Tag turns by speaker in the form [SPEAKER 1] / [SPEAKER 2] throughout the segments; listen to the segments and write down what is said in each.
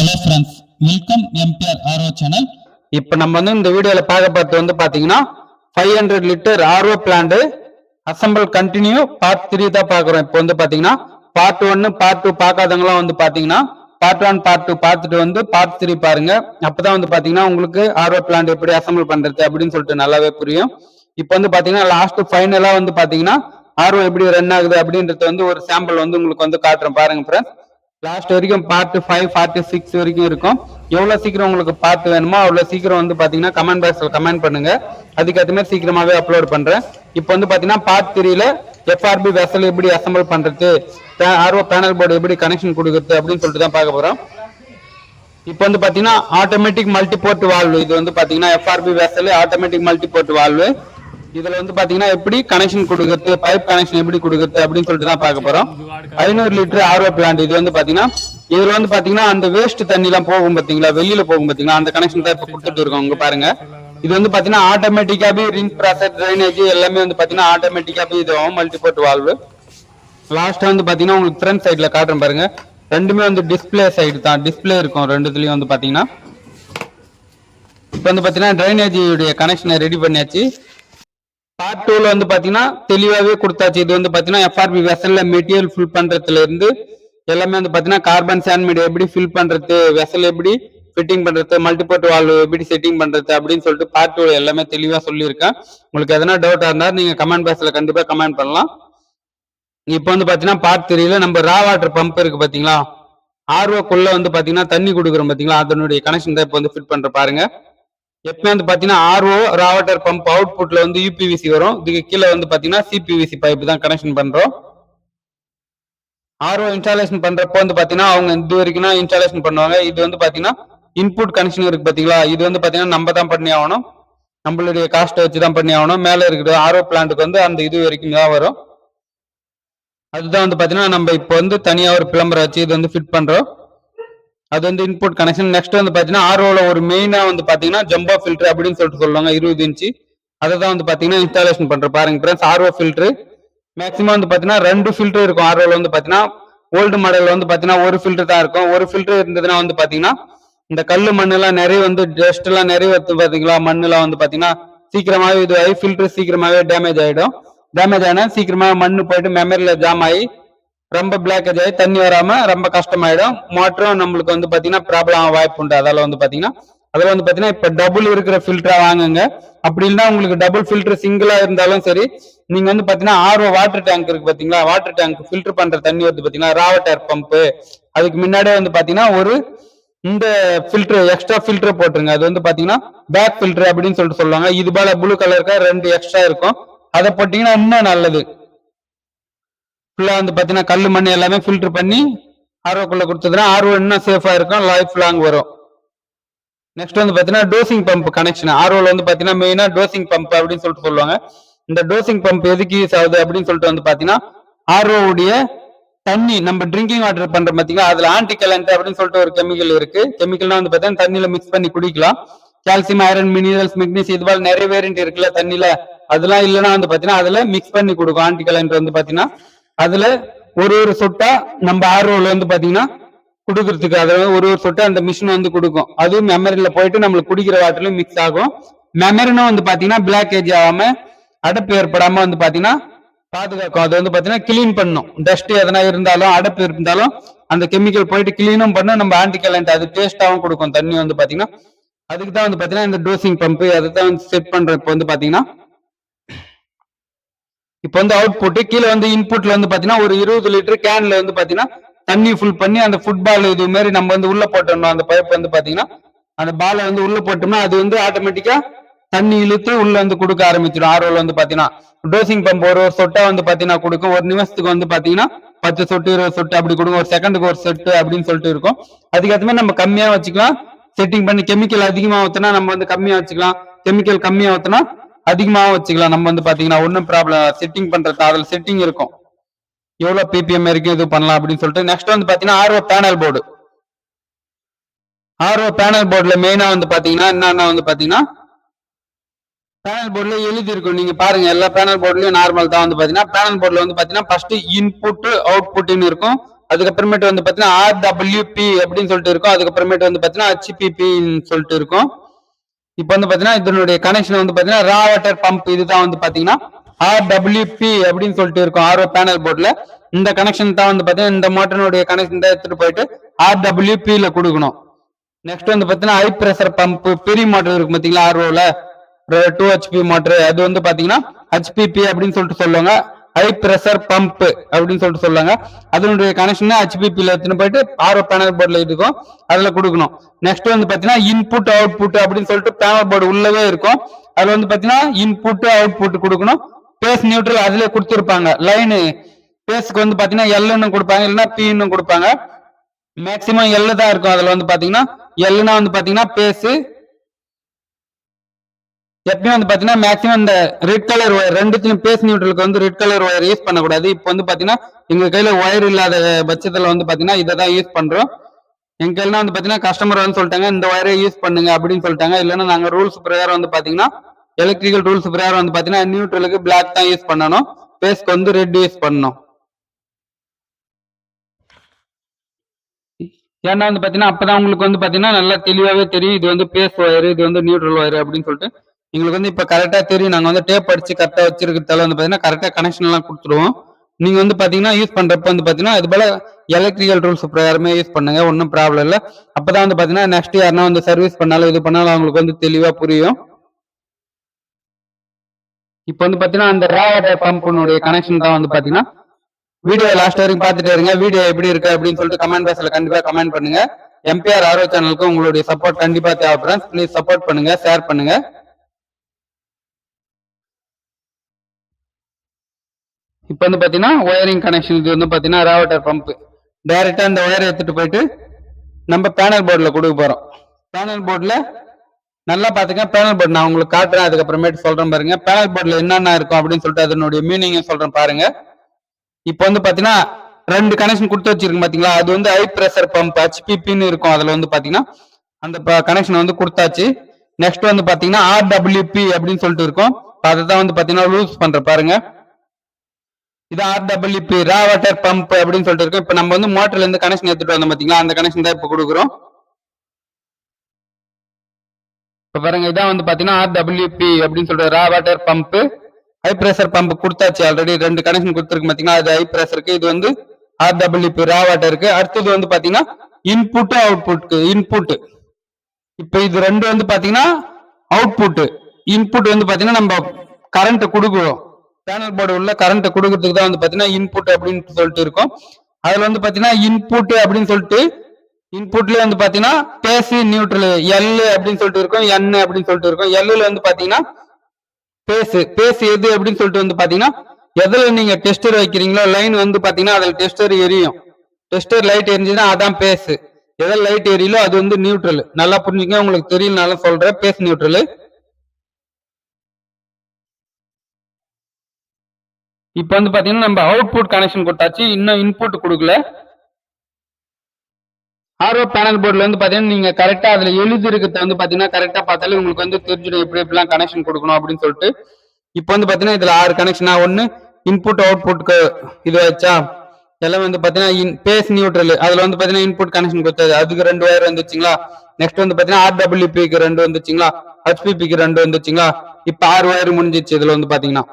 [SPEAKER 1] Hello friends welcome MBR RO channel
[SPEAKER 2] இப்போ நம்ம வந்து இந்த வீடியோல பார்க்க பார்த்து வந்து பாத்தீங்கன்னா five hundred litre RO plant assemble continue part three தான் பார்க்குறோம். இப்போ வந்து பாத்தீங்கன்னா பார்ட் ஒன்னு பார்ட் டூ பார்க்காதவங்களாம் வந்து பாத்தீங்கன்னா பார்ட் ஒன் பார்ட் டூ பார்த்துட்டு வந்து பார்ட் த்ரீ பாருங்க. அப்பதான் வந்து பாத்தீங்கன்னா உங்களுக்கு ஆர்ஓ பிளான்ட் எப்படி அசம்பிள் பண்றது அப்படின்னு சொல்லிட்டு நல்லாவே புரியும். இப்போ வந்து பாத்தீங்கன்னா லாஸ்ட் ஃபைனலா வந்து பாத்தீங்கன்னா ஆர்ஓ எப்படி ரன் ஆகுது அப்படின்றது வந்து ஒரு சாம்பிள் வந்து உங்களுக்கு வந்து காட்டுறேன். பாருங்க ஃப்ரெண்ட்ஸ் லாஸ்ட் வரைக்கும் பார்ட் ஃபைவ் பார்ட் சிக்ஸ் வரைக்கும் இருக்கும். எவ்வளோ சீக்கிரம் உங்களுக்கு பார்த்து வேணுமோ அவ்வளோ சீக்கிரம் வந்து பார்த்தீங்கன்னா கமெண்ட் பாக்ஸில் கமெண்ட் பண்ணுங்க. அதுக்கேற்ற மாதிரி சீக்கிரமாகவே அப்லோட் பண்ணுறேன் இப்போ வந்து பார்த்தீங்கன்னா பார்ட் த்ரீல எஃப்ஆர்பி வெசல் எப்படி அசம்பிள் பண்ணுறது ஆர்ஓ பேனல் போர்டு எப்படி கனெக்ஷன் கொடுக்குறது அப்படின்னு சொல்லிட்டு தான் பார்க்க போகிறோம் இப்போ வந்து பார்த்தீங்கன்னா ஆட்டோமேட்டிக் மல்டி போர்ட் வால்வு இது வந்து பார்த்தீங்கன்னா FRP vessel automatic multi port valve இதுல வந்து பாத்தீங்கன்னா எப்படி கனெக்ஷன் கொடுக்குறது பைப் கனெக்ஷன் எப்படி கொடுக்குறது அப்படின்னு சொல்லிட்டு தான் பார்க்க போறோம். ஐநூறு லிட்டர் ஆர்ஓ பிளான்ட் இது வந்து பாத்தீங்கன்னா இதுல வந்து பாத்தீங்கன்னா அந்த வேஸ்ட் தண்ணி எல்லாம் போகும் பாத்தீங்களா? வெளியில போகும் பாத்தீங்களா? அந்த கனெக்ஷன் தான் இப்ப கொடுத்துட்டு இருக்கோம் உங்க பாருங்க. இது வந்து பாத்தீங்கன்னா ஆட்டோமேட்டிக்காவே ரிங் ப்ராசஸ் ட்ரைனேஜ் எல்லாமே வந்து பாத்தீங்கன்னா ஆட்டோமேட்டிக்காவே இது மல்டிபோர்ட் வால்வு லாஸ்ட் வந்து பாத்தீங்கன்னா உங்களுக்கு ஃப்ரண்ட் சைட்ல காட்டுறேன் பாருங்க. ரெண்டுமே வந்து டிஸ்பிளே சைடு தான். டிஸ்பிளே இருக்கும் ரெண்டுத்துலயும் வந்து பாத்தீங்கன்னா. இப்போ வந்து பாத்தீங்கன்னா ட்ரைனேஜ் உடைய கனெக்ஷனை ரெடி பண்ணியாச்சு. டூல வந்து பாத்தீங்கன்னா தெளிவாவே கொடுத்தாச்சு. இது வந்து பாத்தீங்கன்னா எஃப்ஆர்பி வெசல்ல மெட்டீரியல் ஃபில் பண்றதுல இருந்து எல்லாமே வந்து பாத்தீங்கன்னா கார்பன் சாண்ட் எப்படி ஃபில் பண்றது வெசல் எப்படி ஃபிட்டிங் பண்றது மல்டிபோர்ட் வால்வ் எப்படி செட்டிங் பண்றது அப்படின்னு சொல்லிட்டு பார்ட் டூ எல்லாமே தெளிவா சொல்லியிருக்கேன். உங்களுக்கு எதனா டவுட்டா இருந்தா நீங்க கமெண்ட் பாக்ஸ்ல கண்டிப்பா கமெண்ட் பண்ணலாம். இப்போ வந்து பாத்தீங்கன்னா பார்ட் த்ரீல நம்ம ரா வாட்டர் பம்ப் இருக்கு பாத்தீங்களா? ஆர்ஓக்குள்ள வந்து பாத்தீங்கன்னா தண்ணி கொடுக்குறோம் பாத்தீங்களா? அதனுடைய கனெக்ஷன் தான் இப்போ வந்து ஃபிட் பண்ற பாருங்க. எப்பவுமே வந்து பாத்தீங்கன்னா ஆர்ஓ ராவட்டர் பம்ப் அவுட்புட்ல வந்து யூபிவிசி வரும். இதுக்கு கீழே வந்து பாத்தீங்கன்னா சிபிவிசி பைப் தான் கனெக்ஷன் பண்றோம். ஆர்ஓ இன்ஸ்டாலேஷன் பண்றப்போ வந்து பாத்தீங்கன்னா அவங்க இது வரைக்கும் இன்ஸ்டாலேஷன் பண்ணுவாங்க. இது வந்து பாத்தீங்கன்னா இன்புட் கனெக்ஷன் இருக்கு பாத்தீங்களா? இது வந்து பாத்தீங்கன்னா நம்ம தான் பண்ணி ஆகணும். நம்மளுடைய காஸ்ட்டை வச்சு தான் பண்ணி ஆகணும். மேல இருக்கிற ஆர்ஓ பிளான்ட்டுக்கு வந்து அந்த இது வரைக்கும் தான் வரும். அதுதான் வந்து பாத்தீங்கன்னா நம்ம இப்போ வந்து தனியா ஒரு பிளம்பரை வச்சு இது வந்து ஃபிட் பண்றோம். அது வந்து இன்புட் கனெக்ஷன் நெக்ஸ்ட் வந்து பாத்தீங்கன்னா ஆர்ஓல ஒரு மெயினா வந்து பாத்தீங்கன்னா ஜம்போ ஃபில்டர் அப்படின்னு சொல்லிட்டு சொல்லுவாங்க இருபது இன்ச்சு அதை தான் வந்து பாத்தீங்கன்னா இன்ஸ்டாலேஷன் பண்ற பாருங்க ஃப்ரெண்ட்ஸ் ஆர்ஓ ஃபில்டர் மேக்ஸிமம் வந்து பாத்தீங்கன்னா ரெண்டு ஃபில்டர் இருக்கும். ஆர்ஓல வந்து பாத்தீங்கன்னா ஓல்டு மாடல் வந்து பாத்தீங்கன்னா ஒரு ஃபில்டர் தான் இருக்கும். ஒரு ஃபில்டர் இருந்ததுன்னா வந்து பாத்தீங்கன்னா இந்த கல் மண்ணு எல்லாம் நிறைய வந்து டஸ்ட் எல்லாம் நிறைய வந்து பாத்தீங்களா மண்ணு எல்லாம் வந்து பாத்தீங்கன்னா சீக்கிரமாவே இது ஆகி ஃபில்டர் சீக்கிரமாவே டேமேஜ் ஆயிடும். டேமேஜ் ஆனா சீக்கிரமா மண்ணு போயிட்டு மெமரியில ஜாம் ஆகி ரொம்ப பிளாக்கேஜ் ஆகி தண்ணி வராம ரொம்ப கஷ்டமாயிடும். மோட்டரும் நம்மளுக்கு வந்து பாத்தீங்கன்னா ப்ராப்ளம் ஆக வாய்ப்பு உண்டு. அதால வந்து பாத்தீங்கன்னா அதில் வந்து பார்த்தீங்கன்னா இப்போ டபுள் இருக்கிற ஃபில்டரா வாங்குங்க. அப்படி இல்லைன்னா உங்களுக்கு டபுள் ஃபில்டர் சிங்கிளா இருந்தாலும் சரி நீங்க வந்து பாத்தீங்கன்னா ஆர்ஓ வாட்டர் டேங்க் இருக்கு பாத்தீங்களா? வாட்டர் டேங்க் ஃபில்டர் பண்ற தண்ணி வந்து பாத்தீங்கன்னா ராவட்டர் வாட்டர் அதுக்கு முன்னாடியே வந்து பாத்தீங்கன்னா ஒரு இந்த ஃபில்டர் எக்ஸ்ட்ரா ஃபில்டர் போட்டுருங்க. அது வந்து பாத்தீங்கன்னா பேக் ஃபில்டர் அப்படின்னு சொல்லிட்டு சொல்லுவாங்க. இது போல ப்ளூ கலருக்கா ரெண்டு எக்ஸ்ட்ரா இருக்கும். அதை போட்டீங்கன்னா இன்னும் நல்லது. ஃபுல்லாக வந்து பார்த்தீங்கன்னா கல் மண் எல்லாமே ஃபில்டர் பண்ணி ஆர்ஓக்குள்ள கொடுத்ததுன்னா ஆர்ஓ இன்னும் சேஃபாக இருக்கும் லைஃப் லாங் வரும். நெக்ஸ்ட் வந்து பார்த்தீங்கன்னா டோசிங் பம்ப் கனெக்ஷன் ஆர்ஓவில் வந்து பார்த்தீங்கன்னா மெயினாக டோசிங் பம்ப் அப்படின்னு சொல்லிட்டு சொல்லுவாங்க. இந்த டோசிங் பம்ப் எதுக்கு யூஸ் ஆகுது அப்படின்னு சொல்லிட்டு வந்து பார்த்தீங்கன்னா ஆர்ஓ உடைய தண்ணி நம்ம ட்ரிங்கிங் வாட்டர் பண்ற பார்த்தீங்கன்னா அதுல ஆன்டிகலண்ட் அப்படின்னு சொல்லிட்டு ஒரு கெமிக்கல் இருக்கு. கெமிக்கல்னா வந்து பாத்தீங்கன்னா தண்ணியில மிக்ஸ் பண்ணி குடிக்கலாம். கால்சியம் ஐரன் மினரல்ஸ் மெக்னீசியம் இது மாதிரி நிறைய வேரியன்ட் இருக்குல்ல தண்ணியில. அதெல்லாம் இல்லைன்னா வந்து பாத்தீங்கன்னா அதுல மிக்ஸ் பண்ணி கொடுக்கும். ஆன்டிகலண்ட் வந்து பாத்தீங்கன்னா அதுல ஒரு ஒரு சொட்டா நம்ம ஆர்ஓல வந்து பாத்தீங்கன்னா குடுக்கறதுக்கு அதாவது ஒரு ஒரு சொட்டா அந்த மிஷின் வந்து கொடுக்கும். அதுவும் மெமரியில போயிட்டு நம்மளுக்கு குடிக்கிற வாட்டர்லயும் மிக்ஸ் ஆகும். மெமரினும் வந்து பாத்தீங்கன்னா பிளாக்கேஜ் ஆகாம அடைப்பு ஏற்படாம வந்து பாத்தீங்கன்னா பாதுகாக்கும். அது வந்து பாத்தீங்கன்னா கிளீன் பண்ணும். டஸ்ட் எதனா இருந்தாலும் அடைப்பு இருந்தாலும் அந்த கெமிக்கல் போயிட்டு கிளீனும் பண்ணும் நம்ம ஆன்டிகலண்ட் அது டேஸ்டாவும் கொடுக்கும். தண்ணி வந்து பாத்தீங்கன்னா அதுக்கு தான் வந்து பாத்தீங்கன்னா இந்த டோசிங் பம்ப் அதை தான் வந்து செட் பண்றோம் இப்போ வந்து பாத்தீங்கன்னா இப்போ வந்து அவுட்புட்டு கீழே வந்து இன்புட்ல வந்து பாத்தீங்கன்னா ஒரு இருபது லிட்டர் கேன்ல வந்து பாத்தீங்கன்னா தண்ணி ஃபுல் பண்ணி அந்த ஃபுட்பால் இது மாதிரி நம்ம வந்து உள்ள போட்டோம்னா அந்த பைப் வந்து பாத்தீங்கன்னா அந்த பாலை வந்து உள்ள போட்டோம்னா அது வந்து ஆட்டோமேட்டிக்கா தண்ணி இழுத்து உள்ள வந்து கொடுக்க ஆரம்பிச்சிடும். ஆர்ஓல வந்து பாத்தீங்கன்னா டோசிங் பம்ப் ஒரு ஒரு சொட்டா வந்து பாத்தீங்கன்னா கொடுக்கும். ஒரு நிமிஷத்துக்கு வந்து பாத்தீங்கன்னா பத்து சொட்டு இருபது சொட்டு அப்படி கொடுக்கும். ஒரு செகண்டுக்கு ஒரு செட்டு அப்படின்னு சொல்லிட்டு இருக்கும். அதுக்கேற்ற மாதிரி நம்ம கம்மியா வச்சுக்கலாம். செட்டிங் பண்ணி கெமிக்கல் அதிகமா ஊற்றினா நம்ம வந்து கம்மியா வச்சுக்கலாம். கெமிக்கல் கம்மியா ஊத்துனா அதிகமாகவும் வச்சுக்கலாம். நம்ம வந்து பார்த்தீங்கன்னா ஒன்றும் ப்ராப்ளம் செட்டிங் பண்ணுறது அதில் செட்டிங் இருக்கும். எவ்வளோ பிபிஎம் வரைக்கும் இது பண்ணலாம் அப்படின்னு சொல்லிட்டு நெக்ஸ்ட் வந்து பார்த்தீங்கன்னா RO panel board RO panel போர்டில் மெயினாக வந்து பார்த்தீங்கன்னா என்னென்ன வந்து பார்த்தீங்கன்னா பேனல் போர்டில் எழுதி இருக்கும் நீங்க பாருங்க எல்லா பேனல் போர்டுலயும் நார்மல் தான் வந்து பாத்தீங்கன்னா பேனல் போர்டில் வந்து பாத்தீங்கன்னா ஃபர்ஸ்ட் இன்புட் அவுட்புட்னு இருக்கும். அதுக்கப்புறமேட்டு வந்து பாத்தீங்கன்னா ஆர்டபிள்யூபி அப்படின்னு சொல்லிட்டு இருக்கும். அதுக்கப்புறமேட்டு வந்து பாத்தீங்கன்னா ஹெச்பிபின்னு சொல்லிட்டு இருக்கும். இப்போ வந்து பாத்தீங்கன்னா இதனுடைய கனெக்ஷன் வந்து பாத்தீங்கன்னா ரா வாட்டர் பம்ப் இதுதான் வந்து பாத்தீங்கன்னா ஆர்டபிள்யூபி அப்படின்னு சொல்லிட்டு இருக்கும் ஆர்ஓ பேனல் போர்ட்ல இந்த கனெக்ஷன் தான் வந்து பாத்தீங்கன்னா இந்த மோட்டரினுடைய கனெக்ஷன் தான் எடுத்துட்டு போயிட்டு ஆர்டபிள்யூபி ல கொடுக்கணும். நெக்ஸ்ட் வந்து பாத்தீங்கன்னா ஹை பிரஷர் பம்ப் பெரிய மோட்டர் இருக்கு பாத்தீங்களா ஆர்ஓல டூ ஹெச்பி மோட்டர் அது வந்து பாத்தீங்கன்னா ஹெச்பிபி அப்படின்னு சொல்லிட்டு சொல்லுவாங்க. ஹை பிரஷர் பம்ப் அப்படின்னு சொல்லிட்டு சொல்லுவாங்க அதனுடைய கனெக்ஷன் ஹெச்பிபியில் எடுத்துன்னு போயிட்டு ஆர்ஓ பேனல் போர்டில் இருக்கும் அதில் கொடுக்கணும். நெக்ஸ்ட் வந்து பார்த்தீங்கன்னா இன்புட் அவுட்புட் அப்படின்னு சொல்லிட்டு பேனல் போர்டு உள்ளவே இருக்கும். அதில் வந்து பார்த்தீங்கன்னா இன்புட் அவுட்புட் கொடுக்கணும். பேஸ் நியூட்ரல் அதிலே கொடுத்துருப்பாங்க. லைனு பேஸ்க்கு வந்து பார்த்தீங்கன்னா எல்னு கொடுப்பாங்க. இல்லைன்னா பின்னு கொடுப்பாங்க. மேக்சிமம் எல்லு தான் இருக்கும். அதில் வந்து பார்த்தீங்கன்னா எல்லுனா வந்து பார்த்தீங்கன்னா பேஸு எப்பயும் வந்து பாத்தீங்கன்னா மேக்ஸிமம் இந்த ரெட் கலர் ஒயர் ரெண்டுத்திலும் பேஸ் நியூட்ரலுக்கு வந்து ரெட் கலர் ஒயர் யூஸ் பண்ணக்கூடாது. இப்போ வந்து பாத்தீங்கன்னா எங்க கையில ஒயர் இல்லாத பட்சத்துல வந்து பாத்தீங்கன்னா இதை தான் யூஸ் பண்றோம். எங்க கையில வந்து பாத்தீங்கன்னா கஸ்டமர் வந்து சொல்லிட்டாங்க இந்த ஒயரை யூஸ் பண்ணுங்க அப்படின்னு சொல்லிட்டாங்க. இல்லைன்னா நாங்க ரூல்ஸ் பிரகாரம் வந்து பாத்தீங்கன்னா எலக்ட்ரிக்கல் ரூல்ஸ் பிரகாரம் வந்து பாத்தீங்கன்னா நியூட்ரலுக்கு பிளாக் தான் யூஸ் பண்ணணும். பேஸ்க்கு வந்து ரெட் யூஸ் பண்ணணும். ஏன்னா வந்து பாத்தீங்கன்னா அப்பதான் உங்களுக்கு வந்து பாத்தீங்கன்னா நல்லா தெளிவாவே தெரியும். இது வந்து பேஸ் ஒயர் இது வந்து நியூட்ரல் ஒயர் அப்படின்னு சொல்லிட்டு. எங்களுக்கு வந்து இப்போ கரெக்டாக தெரியும். நாங்கள் வந்து டேப் அடிச்சு கரெக்டாக வச்சிருக்கிறதால வந்து பார்த்தீங்கன்னா கரெக்டாக கனெக்ஷன் எல்லாம் கொடுத்துருவோம். நீங்கள் வந்து பார்த்தீங்கன்னா யூஸ் பண்ணுறப்ப வந்து பார்த்தீங்கன்னா இது போல் எலக்ட்ரிக்கல் ரூல்ஸ் பிரகாரமே யூஸ் பண்ணுங்க. ஒன்றும் ப்ராப்ளம் இல்லை. அப்போ தான் வந்து பார்த்தீங்கன்னா நெக்ஸ்ட் யாருன்னா வந்து சர்வீஸ் பண்ணாலும் இது பண்ணாலும் அவங்களுக்கு வந்து தெளிவாக புரியும். இப்போ வந்து பார்த்தீங்கன்னா அந்த ரா வாட்டர் பம்பினுடைய கனெக்ஷன் தான் வந்து பார்த்தீங்கன்னா வீடியோ லாஸ்ட் வரைக்கும் பார்த்துட்டே இருங்க. வீடியோ எப்படி இருக்கு அப்படின்னு சொல்லிட்டு கமெண்ட் பாக்ஸில் கண்டிப்பாக கமெண்ட் பண்ணுங்க. எம்பிஆர் ஆர்வ சேனலுக்கு உங்களுடைய சப்போர்ட் கண்டிப்பாக தேவைப்படுறேன் ப்ளீஸ் சப்போர்ட் பண்ணுங்க ஷேர் பண்ணுங்க. இப்போ வந்து பார்த்தீங்கன்னா ஒயரிங் கனெக்ஷன் இது வந்து பார்த்தீங்கன்னா ராவட்டர் பம்ப் டைரக்டா இந்த ஒயரை எடுத்துகிட்டு போயிட்டு நம்ம பேனல் போர்டில் கொடுக்க போகிறோம் பேனல் போர்டில் நல்லா பாத்துங்க பேனல் போர்டு நான் உங்களுக்கு காட்டுறேன் அதுக்கப்புறமேட்டு சொல்கிறேன் பாருங்க. பேனல் போர்டில் என்னென்ன இருக்கும் அப்படின்னு சொல்லிட்டு அதனுடைய மீனிங்கை சொல்கிறேன் பாருங்க. இப்போ வந்து பார்த்தீங்கன்னா ரெண்டு கனெக்ஷன் கொடுத்து வச்சிருக்கு பார்த்தீங்களா அது வந்து ஹை ப்ரெஷர் பம்ப் ஹெச்பிபின்னு இருக்கும். அதில் வந்து பார்த்தீங்கன்னா அந்த கனெக்ஷன் வந்து கொடுத்தாச்சு. நெக்ஸ்ட் வந்து பார்த்தீங்கன்னா ஆர்டபிள்யூபி அப்படின்னு சொல்லிட்டு இருக்கும். அதை தான் வந்து பார்த்தீங்கன்னா லூஸ் பண்ணுற பாருங்க. இது ஆர்டபிள்யூபி ரா வாட்டர் பம்ப் அப்படின்னு சொல்லிட்டு இருக்கோம் இப்போ நம்ம வந்து மோட்டர்ல இருந்து கனெக்ஷன் எடுத்துட்டு வந்தோம் பாத்தீங்களா? அந்த கனெக்ஷன் தான் இப்போ கொடுக்குறோம். இப்போ பாருங்க இதான் வந்து பாத்தீங்கன்னா ஆர்டபிள்யூபி அப்படின்னு சொல்லிட்டு raw water pump high pressure pump கொடுத்தாச்சு ஆல்ரெடி ரெண்டு கனெக்ஷன் கொடுத்துருக்கு பாத்தீங்கன்னா அது ஹை பிரஷருக்கு இது வந்து ஆர்டபிள்யூபி ரா வாட்டருக்கு அடுத்தது வந்து பாத்தீங்கன்னா இன்புட் அவுட்புட்க்கு இன்புட் இப்போ இது ரெண்டு வந்து பாத்தீங்கன்னா அவுட்புட் இன்புட் வந்து பாத்தீங்கன்னா நம்ம கரண்ட் கொடுக்குறோம். பேனல் போர்டு உள்ள கரண்ட்டை கொடுக்கறதுக்கு தான் வந்து பார்த்தீங்கன்னா இன்புட் அப்படின்னு சொல்லிட்டு இருக்கும். அதில் வந்து பார்த்தீங்கன்னா இன்புட் அப்படின்னு சொல்லிட்டு இன்புட்லேயே வந்து பார்த்தீங்கன்னா பேசி நியூட்ரல் எல் அப்படின்னு சொல்லிட்டு இருக்கும். என் அப்படின்னு சொல்லிட்டு இருக்கும். எல்லுல வந்து பார்த்தீங்கன்னா பேசு பேஸ் எது அப்படின்னு சொல்லிட்டு வந்து பார்த்தீங்கன்னா எதில் நீங்கள் டெஸ்டர் வைக்கிறீங்களோ லைன் வந்து பார்த்தீங்கன்னா அதில் டெஸ்டர் எரியும். டெஸ்டர் லைட் எரிஞ்சுன்னா அதான் பேசு. எதில் லைட் எரியலோ அது வந்து நியூட்ரல் நல்லா புரிஞ்சுங்க உங்களுக்கு தெரியலனாலும் சொல்கிறேன் பேஸ் நியூட்ரல் இப்போ வந்து பாத்தீங்கன்னா நம்ம அவுட்புட் கனெக்ஷன் கொடுத்தாச்சு இன்னும் இன்புட் கொடுக்கல. ஆர்ஓ பேனல் போர்டில் வந்து பார்த்தீங்கன்னா நீங்கள் கரெக்டாக அதில் எழுதி இருக்கிறத வந்து பார்த்தீங்கன்னா கரெக்டாக பார்த்தாலே உங்களுக்கு வந்து தெரிஞ்சிடும் எப்படி எப்படிலாம் கனெக்ஷன் கொடுக்கணும் அப்படின்னு சொல்லிட்டு. இப்போ வந்து பார்த்தீங்கன்னா இதில் ஆறு கனெக்ஷனா ஒன்று இன்புட் அவுட்புட்க்கு இது வச்சா எல்லாம் வந்து இன் பேஸ் நியூட்ரல் அதில் வந்து பார்த்தீங்கன்னா இன்புட் கனெக்ஷன் கொடுத்தது. அதுக்கு ரெண்டு ஒயர் வந்துச்சுங்களா? நெக்ஸ்ட் வந்து பார்த்தீங்கன்னா ஆர்டபிள்யூபிக்கு ரெண்டு வந்துச்சுங்களா? ஹெச்பிபிக்கு ரெண்டு வந்துச்சுங்களா? இப்போ ஆறு ஒயர் முடிஞ்சிச்சு இதில் வந்து பார்த்தீங்கன்னா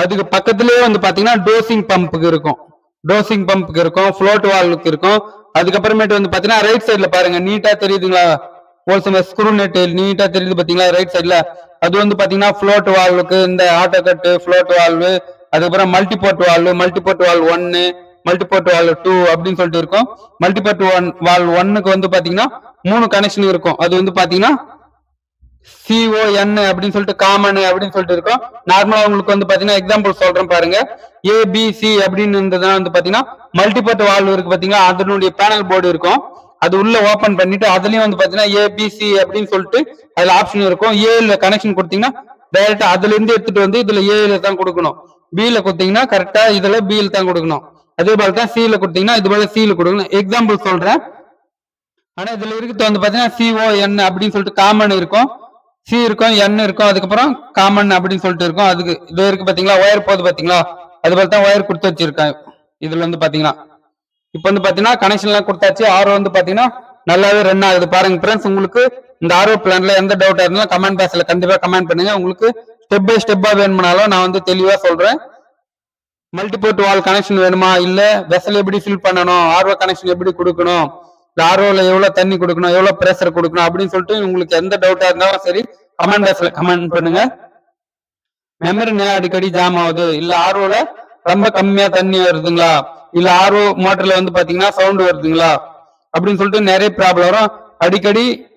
[SPEAKER 2] அதுக்கு பக்கத்துலயே வந்து பாத்தீங்கன்னா டோசிங் பம்புக்கு இருக்கும். டோசிங் பம்புக்கு இருக்கும் ஃப்ளோட் வால்வுக்கு இருக்கும். அதுக்கப்புறமேட்டு வந்து பாத்தீங்கன்னா ரைட் சைட்ல பாருங்க நீட்டா தெரியுதுங்களா? ஹோல்சேல் ஸ்க்ரூ நெட் நீட்டா தெரியுது பாத்தீங்களா? ரைட் சைட்ல அது வந்து பாத்தீங்கன்னா ஃப்ளோட் வால்வுக்கு இந்த ஆட்டோ கட்டு ஃப்ளோட் வால்வு அதுக்கப்புறம் மல்டிபோர்ட் வால்வு மல்டிபோர்ட் வால்வ் ஒன்னு மல்டிபோர்ட் வால்வ் டூ அப்படின்னு சொல்லிட்டு இருக்கும். மல்டிபோர்ட் ஒன் வால்வ் ஒன்னுக்கு வந்து பாத்தீங்கன்னா மூணு கனெக்ஷன் இருக்கும். அது வந்து பாத்தீங்கன்னா சிஓஎன் அப்படின்னு சொல்லிட்டு காமன் அப்படின்னு சொல்லிட்டு இருக்கும். நார்மலா உங்களுக்கு வந்து பாத்தீங்கன்னா எக்ஸாம்பிள் சொல்றேன் பாருங்க. ஏபிசி அப்படின்னு இருந்ததுன்னா வந்து பாத்தீங்கன்னா மல்டிபர்ட் வால்வ் இருக்கு பாத்தீங்கன்னா அதனுடைய பேனல் போர்டு இருக்கும். அது உள்ள ஓபன் பண்ணிட்டு அதுலயும் வந்து பாத்தீங்கன்னா ஏபிசி அப்படின்னு சொல்லிட்டு அதுல ஆப்ஷன் இருக்கும். ஏல கனெக்ஷன் கொடுத்தீங்கன்னா டைரக்டா அதுல இருந்து எடுத்துட்டு வந்து இதுல ஏல தான் கொடுக்கணும். பில கொடுத்தீங்கன்னா கரெக்டா இதுல பில தான் கொடுக்கணும். அதே போல தான் சில கொடுத்தீங்கன்னா இது போல சில கொடுக்கணும். எக்ஸாம்பிள் சொல்றேன். ஆனா இதுல இருக்கிறது வந்து பாத்தீங்கன்னா சிஓஎன் அப்படின்னு சொல்லிட்டு காமன் இருக்கும். சி இருக்கும் என் இருக்கும் அதுக்கப்புறம் காமன் அப்படின்னு சொல்லிட்டு இருக்கும். அதுக்கு இது இருக்கு பாத்தீங்களா? ஒயர் போகுது பாத்தீங்களா? அது போல தான் ஒயர் கொடுத்து வச்சிருக்கேன் இதுல வந்து பாத்தீங்கன்னா இப்போ வந்து பாத்தீங்கன்னா கனெக்ஷன் எல்லாம் கொடுத்தாச்சு. ஆர்ஓ வந்து பாத்தீங்கன்னா நல்லாவே ரன் ஆகுது. பாருங்க ஃப்ரெண்ட்ஸ் உங்களுக்கு இந்த ஆர்ஓ பிளான்ல எந்த டவுட்டா இருந்தாலும் கமெண்ட் பாக்ஸ்ல கண்டிப்பா கமெண்ட் பண்ணுங்க. உங்களுக்கு ஸ்டெப் பை ஸ்டெப்பா வேணும்னாலும் நான் வந்து தெளிவா சொல்றேன். மல்டிபோர்ட் வால் கனெக்ஷன் வேணுமா? இல்ல வெசல் எப்படி ஃபில் பண்ணணும்? ஆர்ஓ கனெக்ஷன் எப்படி கொடுக்கணும்? ஆர்ஓல எவ்வளவு தண்ணி கொடுக்கணும் எவ்வளவு ப்ரெஷர் கொடுக்கணும் அப்படின்னு சொல்லிட்டு உங்களுக்கு எந்த டவுட்டா இருந்தாலும் சரி கமெண்ட் பாக்ஸ்ல கமெண்ட் பண்ணுங்க. மெமரி அடிக்கடி ஜாம் ஆகுது. இல்ல ஆர்ஓல ரொம்ப கம்மியா தண்ணி வருதுங்களா? இல்ல ஆர்ஓ மோட்டர்ல வந்து பாத்தீங்கன்னா சவுண்ட் வருதுங்களா? அப்படின்னு சொல்லிட்டு நிறைய ப்ராப்ளம் வரும். அடிக்கடி